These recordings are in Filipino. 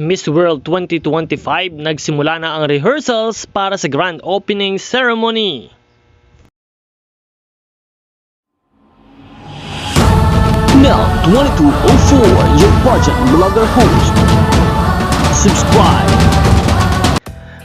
Miss World 2025 nagsimula na ang rehearsals para sa grand opening ceremony. Mel 2204, your budget blogger host. Subscribe.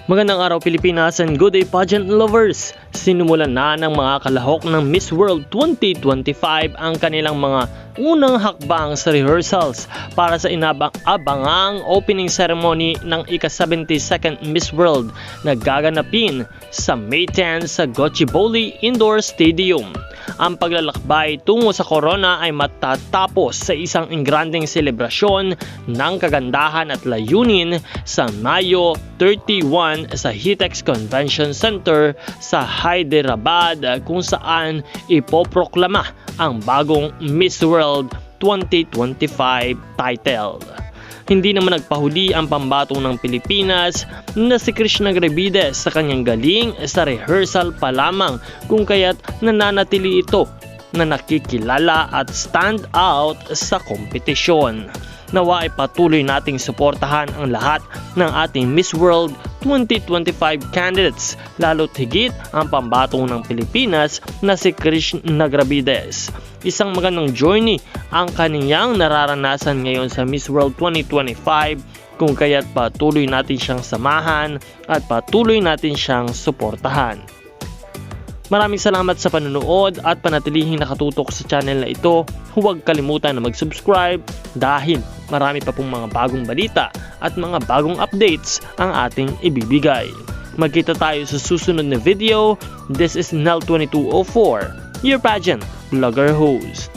Magandang araw Pilipinas and good day pageant lovers! Sinumulan na ng mga kalahok ng Miss World 2025 ang kanilang mga unang hakbang sa rehearsals para sa inabang-abangang opening ceremony ng ika-72nd Miss World na gaganapin sa May 10 sa Gociboli Indoor Stadium. Ang paglalakbay tungo sa corona ay matatapos sa isang ingranding selebrasyon ng kagandahan at layunin sa Mayo 31 sa Hitex Convention Center sa Hyderabad kung saan ipoproklama ang bagong Miss World 2025 title. Hindi naman nagpahuli ang pambatong ng Pilipinas na si Krishna Gravides sa kanyang galing sa rehearsal pa lamang kung kaya't nananatili ito na nakikilala at stand out sa kompetisyon. Nawa ay patuloy nating suportahan ang lahat ng ating Miss World 2025 candidates lalo't higit ang pambatong ng Pilipinas na si Krishna Gravides. Isang magandang journey ang kaniyang nararanasan ngayon sa Miss World 2025 kung kaya't patuloy natin siyang samahan at patuloy natin siyang suportahan. Maraming salamat sa panonood at panatilihing nakatutok sa channel na ito. Huwag kalimutan na mag-subscribe dahil marami pa pong mga bagong balita at mga bagong updates ang ating ibibigay. Magkita tayo sa susunod na video. This is Nel2204, your pageant vlogger host.